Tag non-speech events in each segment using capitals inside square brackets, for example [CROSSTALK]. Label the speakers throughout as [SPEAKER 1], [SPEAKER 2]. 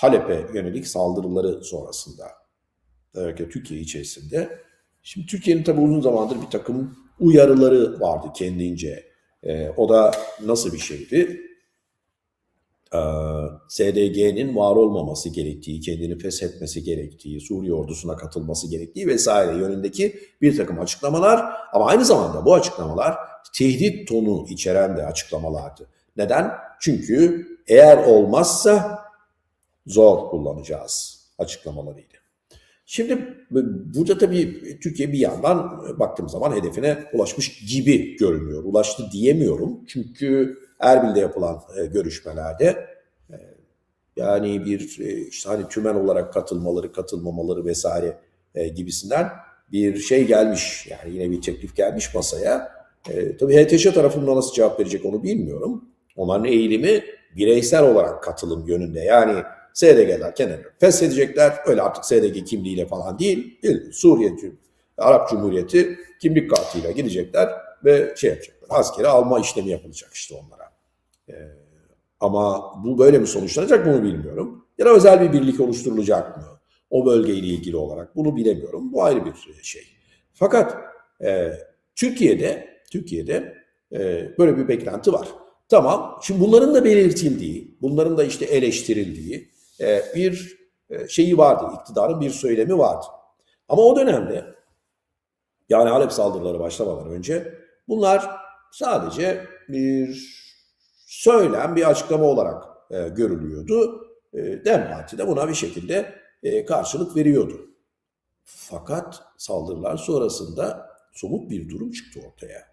[SPEAKER 1] Halep'e yönelik saldırıları sonrasında Türkiye içerisinde. Şimdi Türkiye'nin tabii uzun zamandır bir takım uyarıları vardı kendince. Ee, o da nasıl bir şeydi? Ee, SDG'nin var olmaması gerektiği, kendini feshetmesi gerektiği, Suriye ordusuna katılması gerektiği vesaire yönündeki bir takım açıklamalar ama aynı zamanda bu açıklamalar tehdit tonu içeren de açıklamalardı. Neden? Çünkü eğer olmazsa zor kullanacağız açıklamalarıydı. Şimdi burada tabii Türkiye bir yandan baktığım zaman hedefine ulaşmış gibi görünüyor. Ulaştı diyemiyorum çünkü Erbil'de yapılan e, görüşmelerde e, yani bir e, işte hani tümen olarak katılmaları, katılmamaları vesaire gibisinden bir şey gelmiş. Yani yine bir teklif gelmiş masaya. Tabii HTŞ tarafından nasıl cevap verecek onu bilmiyorum. Onların eğilimi bireysel olarak katılım yönünde. Yani SDG'ler kenarı feshedecekler. Öyle artık SDG kimliğiyle falan değil. Suriye Arap Cumhuriyeti kimlik kartıyla gidecekler ve şey yapacaklar. Askeri alma işlemi yapılacak işte onlara. Ee, ama bu böyle mi sonuçlanacak bunu bilmiyorum. Ya da özel bir birlik oluşturulacak mı? O bölgeyle ilgili olarak bunu bilemiyorum. Bu ayrı bir şey. Fakat e, Türkiye'de Türkiye'de e, böyle bir beklenti var. Tamam. Şimdi bunların da belirtildiği, bunların da işte eleştirildiği bir e, şeyi vardı. İktidarın bir söylemi vardı. Ama o dönemde yani Halep saldırıları başlamadan önce bunlar sadece bir söylem, bir açıklama olarak e, görülüyordu. E, Dem Parti de buna bir şekilde e, karşılık veriyordu. Fakat saldırılar sonrasında somut bir durum çıktı ortaya.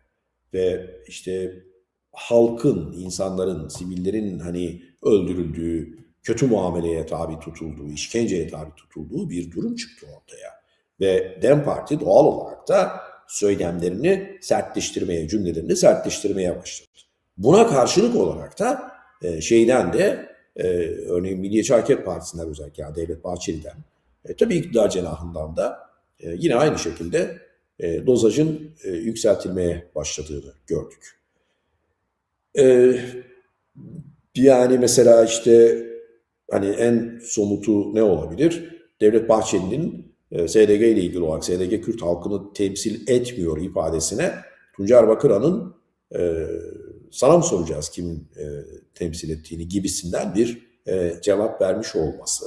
[SPEAKER 1] Ve işte halkın, insanların, sivillerin hani öldürüldüğü, kötü muameleye tabi tutulduğu, işkenceye tabi tutulduğu bir durum çıktı ortaya. Ve Dem Parti doğal olarak da söylemlerini sertleştirmeye, cümlelerini sertleştirmeye başladı. Buna karşılık olarak da e, şeyden de e, örneğin Milliyetçi Hareket Partisi'nden özellikle yani Devlet Bahçeli'den, e, tabii iktidar cenahından da e, yine aynı şekilde e, dozajın e, yükseltilmeye başladığını gördük. E, yani mesela işte hani en somutu ne olabilir? Devlet Bahçeli'nin e, SDG ile ilgili olarak SDG Kürt halkını temsil etmiyor ifadesine Tuncer Bakıran'ın e, sana mı soracağız kimin e, temsil ettiğini gibisinden bir e, cevap vermiş olması.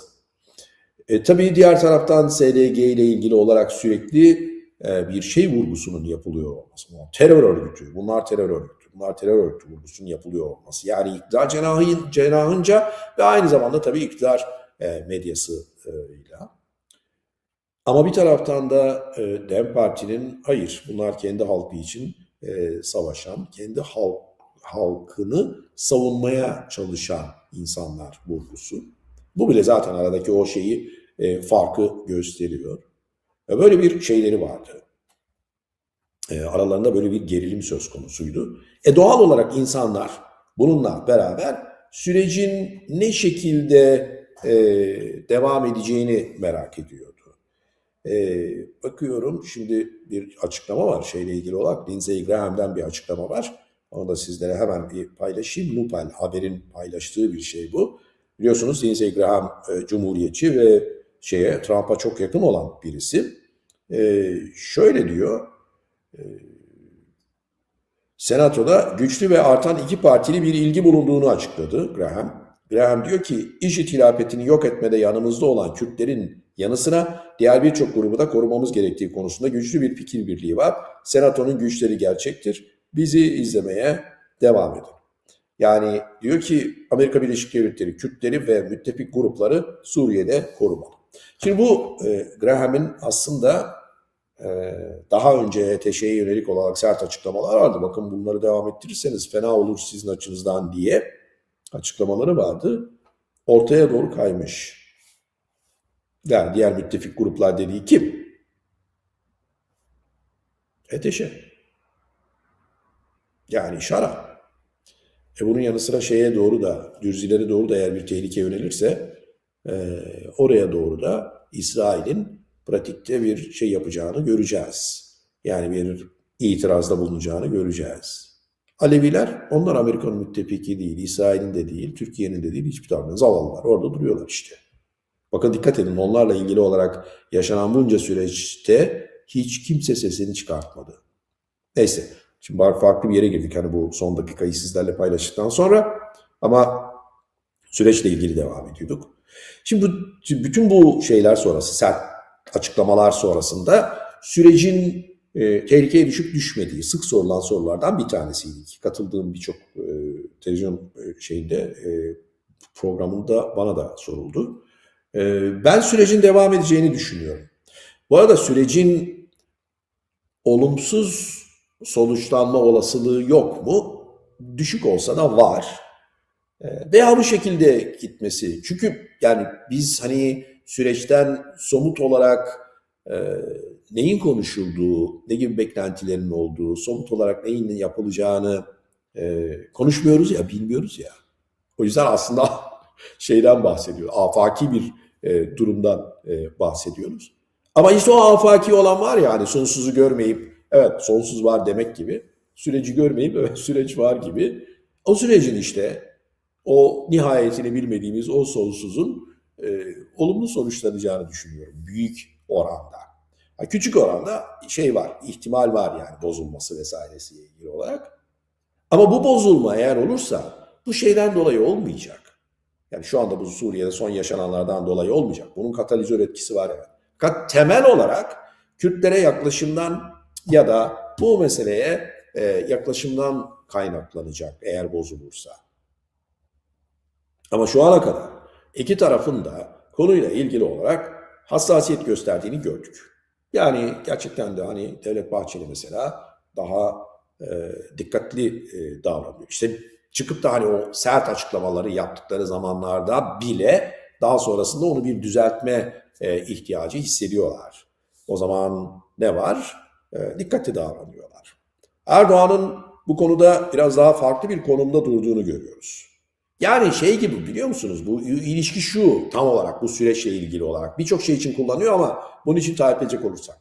[SPEAKER 1] E, tabii diğer taraftan SDG ile ilgili olarak sürekli e, bir şey vurgusunun yapılıyor olması. Terör örgütü, bunlar terör örgütü, bunlar terör örgütü vurgusunun yapılıyor olması. Yani iktidar cenahın, cenahınca ve aynı zamanda tabii iktidar e, medyasıyla. Ama bir taraftan da e, DEM Parti'nin hayır bunlar kendi halkı için e, savaşan, kendi halk, halkını savunmaya çalışan insanlar vurgusu. Bu bile zaten aradaki o şeyi e, farkı gösteriyor. Ve böyle bir şeyleri vardı. E, aralarında böyle bir gerilim söz konusuydu. E doğal olarak insanlar bununla beraber sürecin ne şekilde e, devam edeceğini merak ediyordu. E, bakıyorum şimdi bir açıklama var şeyle ilgili olarak. Lindsey Graham'den bir açıklama var. Onu da sizlere hemen bir paylaşayım. Nupal haberin paylaştığı bir şey bu. Biliyorsunuz Lindsey Graham e, cumhuriyetçi ve şeye Trump'a çok yakın olan birisi. E, şöyle diyor. E, Senatoda güçlü ve artan iki partili bir ilgi bulunduğunu açıkladı Graham. Graham diyor ki IŞİD hilafetini yok etmede yanımızda olan Kürtlerin yanı sıra diğer birçok grubu da korumamız gerektiği konusunda güçlü bir fikir birliği var. Senatonun güçleri gerçektir. Bizi izlemeye devam edin. Yani diyor ki Amerika Birleşik Devletleri Kürtleri ve müttefik grupları Suriye'de korumalı. Şimdi bu e, Graham'in aslında daha önce HTŞ'ye yönelik olarak sert açıklamalar vardı. Bakın bunları devam ettirirseniz fena olur sizin açınızdan diye açıklamaları vardı. Ortaya doğru kaymış. Yani diğer müttefik gruplar dediği kim? HTŞ. Yani şara. E bunun yanı sıra şeye doğru da, dürzilere doğru da eğer bir tehlike yönelirse e, oraya doğru da İsrail'in pratikte bir şey yapacağını göreceğiz. Yani bir itirazda bulunacağını göreceğiz. Aleviler, onlar Amerika'nın müttefiki değil, İsrail'in de değil, Türkiye'nin de değil, hiçbir tarafından zavallılar. Orada duruyorlar işte. Bakın dikkat edin onlarla ilgili olarak yaşanan bunca süreçte hiç kimse sesini çıkartmadı. Neyse şimdi farklı bir yere girdik hani bu son dakikayı sizlerle paylaştıktan sonra ama süreçle ilgili devam ediyorduk. Şimdi bu, bütün bu şeyler sonrası sert açıklamalar sonrasında sürecin e, tehlikeye düşüp düşmediği sık sorulan sorulardan bir tanesiydi. Katıldığım birçok e, televizyon e, şeyinde e, programında bana da soruldu. E, ben sürecin devam edeceğini düşünüyorum. Bu arada sürecin olumsuz sonuçlanma olasılığı yok mu? Düşük olsa da var. E, veya bu şekilde gitmesi. Çünkü yani biz hani süreçten somut olarak e, neyin konuşulduğu, ne gibi beklentilerin olduğu, somut olarak neyin yapılacağını e, konuşmuyoruz ya, bilmiyoruz ya. O yüzden aslında [LAUGHS] şeyden bahsediyor, afaki bir e, durumdan e, bahsediyoruz. Ama işte o afaki olan var ya hani sonsuzu görmeyip evet sonsuz var demek gibi, süreci görmeyip evet süreç var gibi. O sürecin işte o nihayetini bilmediğimiz o sonsuzun e, olumlu sonuçlanacağını düşünüyorum büyük oranda. Ha, küçük oranda şey var, ihtimal var yani bozulması vesairesiyle ilgili olarak. Ama bu bozulma eğer olursa bu şeyden dolayı olmayacak. Yani şu anda bu Suriye'de son yaşananlardan dolayı olmayacak. Bunun katalizör etkisi var evet. Kat temel olarak Kürtlere yaklaşımdan ya da bu meseleye e, yaklaşımdan kaynaklanacak eğer bozulursa. Ama şu ana kadar iki tarafın da konuyla ilgili olarak hassasiyet gösterdiğini gördük. Yani gerçekten de hani Devlet Bahçeli mesela daha e, dikkatli e, davranıyor. İşte çıkıp da hani o sert açıklamaları yaptıkları zamanlarda bile daha sonrasında onu bir düzeltme e, ihtiyacı hissediyorlar. O zaman ne var? E, dikkatli davranıyorlar. Erdoğan'ın bu konuda biraz daha farklı bir konumda durduğunu görüyoruz. Yani şey gibi biliyor musunuz bu ilişki şu tam olarak bu süreçle ilgili olarak birçok şey için kullanıyor ama bunun için tarif edecek olursak.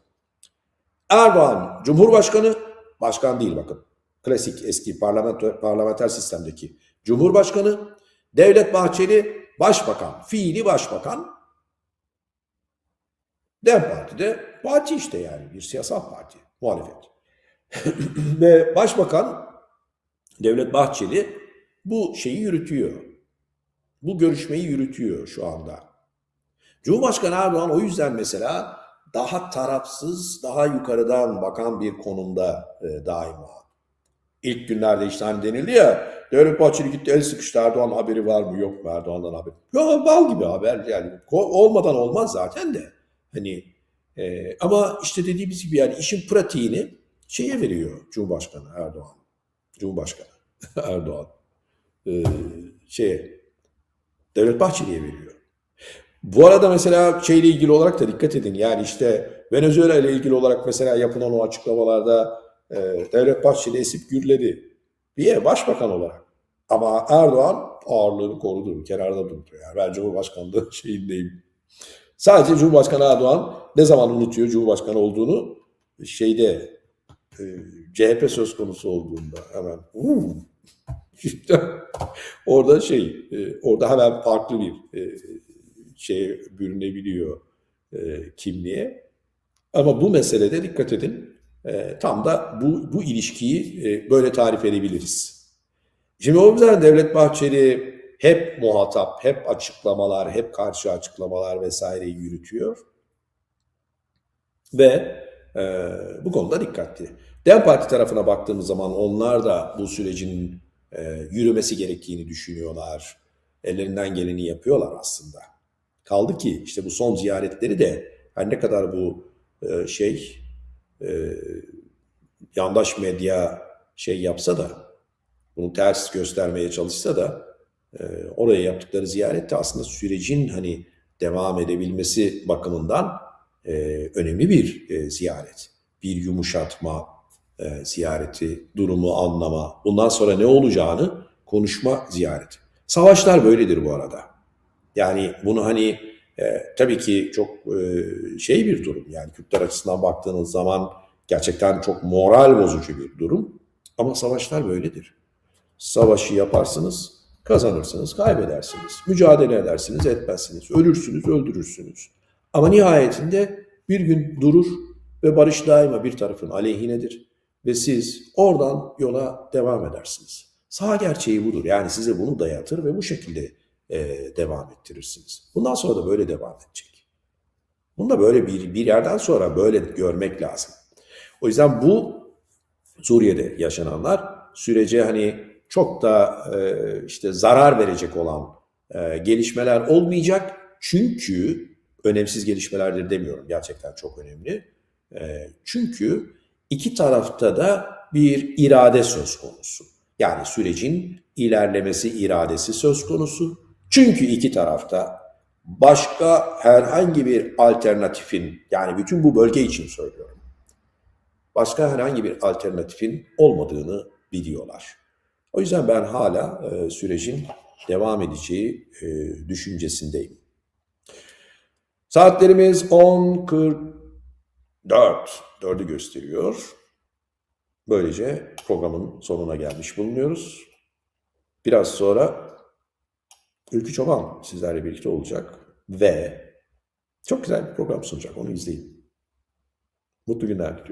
[SPEAKER 1] Erdoğan Cumhurbaşkanı, başkan değil bakın. Klasik eski parlamenter, parlamenter sistemdeki Cumhurbaşkanı, Devlet Bahçeli Başbakan, fiili Başbakan. Dem Parti'de parti işte yani bir siyasal parti, muhalefet. [LAUGHS] Ve Başbakan Devlet Bahçeli bu şeyi yürütüyor. Bu görüşmeyi yürütüyor şu anda. Cumhurbaşkanı Erdoğan o yüzden mesela daha tarafsız, daha yukarıdan bakan bir konumda e, daima. İlk günlerde işte hani denildi ya, Devlet Bahçeli gitti el sıkıştı Erdoğan haberi var mı yok mu Erdoğan'dan haberi. Yok bal gibi haber yani olmadan olmaz zaten de. Hani e, ama işte dediğimiz gibi yani işin pratiğini şeye veriyor Cumhurbaşkanı Erdoğan. Cumhurbaşkanı [LAUGHS] Erdoğan e, şeye Devlet Bahçeli'ye veriyor. Bu arada mesela şeyle ilgili olarak da dikkat edin. Yani işte Venezuela ile ilgili olarak mesela yapılan o açıklamalarda e, Devlet Bahçeli esip gürledi diye başbakan olarak. Ama Erdoğan ağırlığını korudu, kenarda durdu. Yani ben Cumhurbaşkanlığı [LAUGHS] şeyindeyim. Sadece Cumhurbaşkanı Erdoğan ne zaman unutuyor Cumhurbaşkanı olduğunu şeyde e, CHP söz konusu olduğunda hemen [LAUGHS] orada şey, e, orada hemen farklı bir e, şeye bürünebiliyor e, kimliğe. Ama bu meselede dikkat edin, tam da bu, bu ilişkiyi böyle tarif edebiliriz. Şimdi o yüzden Devlet Bahçeli hep muhatap, hep açıklamalar, hep karşı açıklamalar vesaireyi yürütüyor. Ve e, bu konuda dikkatli. Dem Parti tarafına baktığımız zaman onlar da bu sürecin e, yürümesi gerektiğini düşünüyorlar. Ellerinden geleni yapıyorlar aslında. Kaldı ki işte bu son ziyaretleri de her ne kadar bu e, şey e, yandaş medya şey yapsa da bunu ters göstermeye çalışsa da e, oraya yaptıkları ziyaret de aslında sürecin hani devam edebilmesi bakımından e, önemli bir e, ziyaret. Bir yumuşatma, e, ziyareti, durumu anlama, bundan sonra ne olacağını konuşma ziyareti. Savaşlar böyledir bu arada. Yani bunu hani e, tabii ki çok e, şey bir durum. Yani Kürtler açısından baktığınız zaman gerçekten çok moral bozucu bir durum. Ama savaşlar böyledir. Savaşı yaparsınız, Kazanırsınız, kaybedersiniz. Mücadele edersiniz, etmezsiniz. Ölürsünüz, öldürürsünüz. Ama nihayetinde bir gün durur ve barış daima bir tarafın aleyhinedir. Ve siz oradan yola devam edersiniz. Sağ gerçeği budur. Yani size bunu dayatır ve bu şekilde e, devam ettirirsiniz. Bundan sonra da böyle devam edecek. Bunu da böyle bir, bir yerden sonra böyle görmek lazım. O yüzden bu Suriye'de yaşananlar sürece hani çok da e, işte zarar verecek olan e, gelişmeler olmayacak. Çünkü önemsiz gelişmelerdir demiyorum. Gerçekten çok önemli. E, çünkü iki tarafta da bir irade söz konusu. Yani sürecin ilerlemesi iradesi söz konusu. Çünkü iki tarafta başka herhangi bir alternatifin yani bütün bu bölge için söylüyorum. Başka herhangi bir alternatifin olmadığını biliyorlar. O yüzden ben hala e, sürecin devam edeceği e, düşüncesindeyim. Saatlerimiz 10.44. 4'ü gösteriyor. Böylece programın sonuna gelmiş bulunuyoruz. Biraz sonra Ülkü Çoban sizlerle birlikte olacak ve çok güzel bir program sunacak. Onu izleyin. Mutlu günler diliyorum.